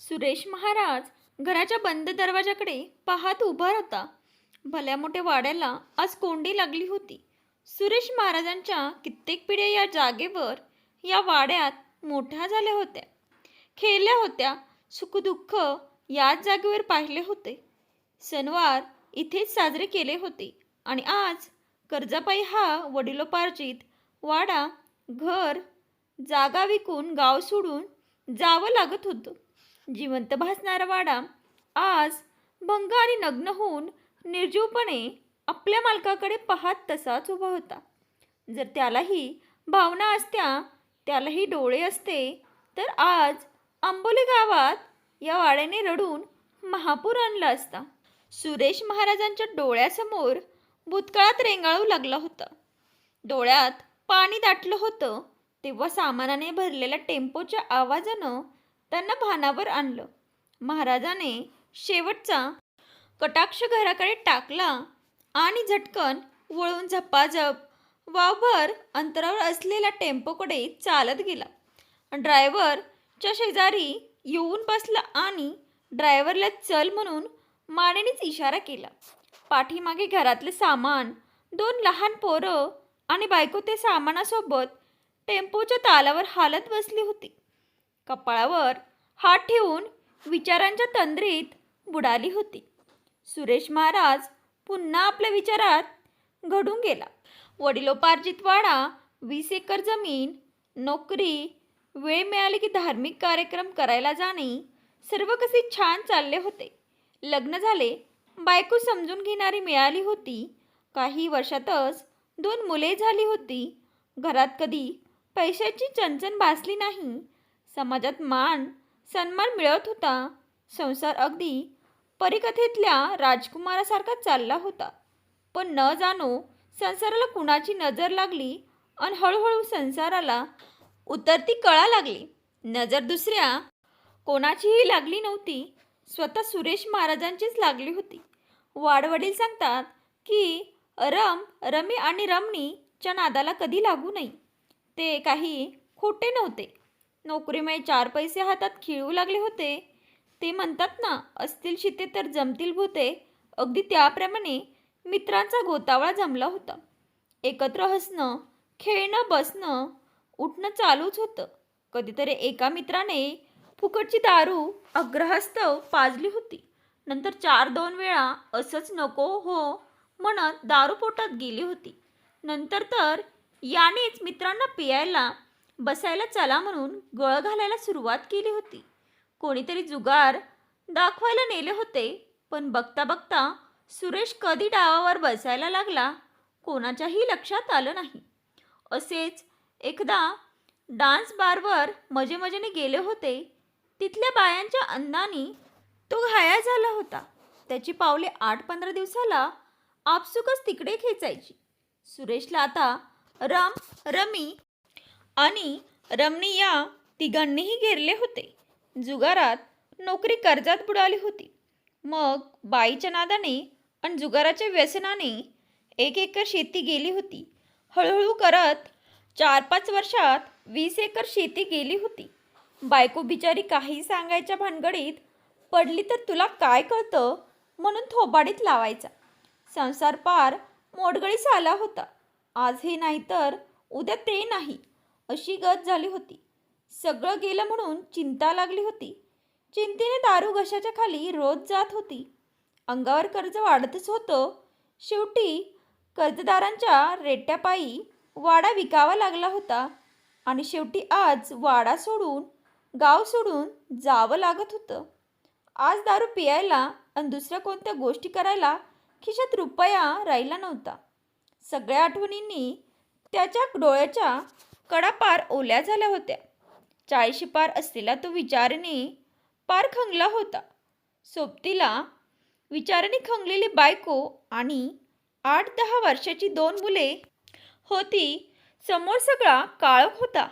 सुरेश महाराज घराच्या बंद दरवाजाकडे पाहत उभा होता. भल्या मोठ्या वाड्याला आज कोंडी लागली होती. सुरेश महाराजांच्या कित्येक पिढ्या या जागेवर या वाड्यात मोठ्या झाल्या होत्या. खेळल्या होत्या सुखदुःख याच जागेवर पाहिले होते. सणवार इथेच साजरे केले होते आणि आज कर्जापाई हा वडिलोपार्जित वाडा घर जागा विकून गाव सोडून जावं लागत होतं. जिवंत भासणारा वाडा आज भंग आणि नग्न होऊन निर्जीवपणे आपल्या मालकाकडे पाहत तसाच उभा होता. जर त्यालाही भावना असत्या त्यालाही डोळे असते तर आज आंबोली गावात या वाड्याने रडून महापूर आणला असता. सुरेश महाराजांच्या डोळ्यासमोर भूतकाळात रेंगाळू लागला होता. डोळ्यात पाणी दाटलं होतं तेव्हा सामानाने भरलेल्या टेम्पोच्या आवाजानं त्यांना भानावर आणलं. महाराजाने शेवटचा कटाक्ष घराकडे टाकला आणि झटकन वळून झपाझप वावभर अंतरावर असलेल्या टेम्पोकडे चालत गेला. ड्रायव्हरच्या शेजारी येऊन बसला आणि ड्रायव्हरला चल म्हणून मानेनेच इशारा केला. पाठीमागे घरातले सामान दोन लहान पोरं आणि बायको ते सामानासोबत टेम्पोच्या तालावर हालत बसली होती. कपाळावर हात ठेवून विचारांच्या तंद्रीत बुडाली होती. सुरेश महाराज पुन्हा आपल्या विचारात घडून गेला. वडिलोपार्जित वाडा वीस एकर जमीन नोकरी वेळ मिळाली की धार्मिक कार्यक्रम करायला जाणे सर्व कसे छान चालले होते. लग्न झाले बायको समजून घेणारी मिळाली होती. काही वर्षातच दोन मुले झाली होती. घरात कधी पैशाची चणचण भासली नाही समाजात मान सन्मान मिळत होता. संसार अगदी परिकथेतल्या राजकुमारासारखा चालला होता. पण न जाणो संसाराला कुणाची नजर लागली आणि हळूहळू संसाराला उतरती कळा लागली. नजर दुसऱ्या कोणाचीही लागली नव्हती. स्वतः सुरेश महाराजांचीच लागली होती. वाडवडील सांगतात की रम रमी आणि रमणीच्या नादाला कधी लागू नये ते काही खोटे नव्हते. नोकरीमुळे चार पैसे हातात खिळू लागले होते. ते म्हणतात ना असतील शिते तर जमतील भूते. अगदी त्याप्रमाणे मित्रांचा गोतावळा जमला होता. एकत्र हसणं खेळणं बसणं उठणं चालूच होतं. कधीतरी एका मित्राने फुकटची दारू अग्रहस्तव पाजली होती. नंतर चार दोन वेळा असंच नको हो म्हणत दारू पोटात गेली होती. नंतर तर यानेच मित्रांना पियायला बसायला चला म्हणून गळ घालायला सुरुवात केली होती. कोणीतरी जुगार दाखवायला नेले होते पण बघता बघता सुरेश कधी डावावर बसायला लागला कोणाच्याही लक्षात आलं नाही. असेच एकदा डान्स बारवर मजे मजेने गेले होते तिथल्या बायांच्या अन्नानी तो घाया झाला होता. त्याची पावले आठ पंधरा दिवसाला आपसुकच तिकडे खेचायची. सुरेशला आता रम रमी आणि रमणी या तिघांनीही घेरले होते. जुगारात नोकरी कर्जात बुडाली होती. मग बाईच्या नादाने आणि जुगाराच्या व्यसनाने एक एकर शेती गेली होती. हळूहळू करत चार पाच वर्षात वीस एकर शेती गेली होती. बायको बिचारी काही सांगायच्या भानगडीत पडली तर तुला काय कळतं म्हणून थोबाडीत लावायचा. संसार पार मोडगळीस आला होता. आज हे नाही तर उद्या ते नाही. अशी गत झाली होती. सगळं गेलं म्हणून चिंता लागली होती. चिंतेने दारू घशाच्या खाली रोज जात होती. अंगावर कर्ज वाढतच होतं. शेवटी कर्जदारांच्या रेट्यापायी वाडा विकावा लागला होता आणि शेवटी आज वाडा सोडून गाव सोडून जावं लागत होतं. आज दारू पियायला आणि दुसऱ्या कोणत्या गोष्टी करायला खिशात रुपया राहिला नव्हता. सगळ्या आठवणींनी त्याच्या डोळ्याच्या कडा पार ओल्या झाल्या होत्या. चाळीशी पार असलेला तो विचारणे पार खंगला होता. सोबतीला विचारणी खंगलेली बायको आणि आठ दहा वर्षाची दोन मुले होती. समोर सगळा काळोख होता.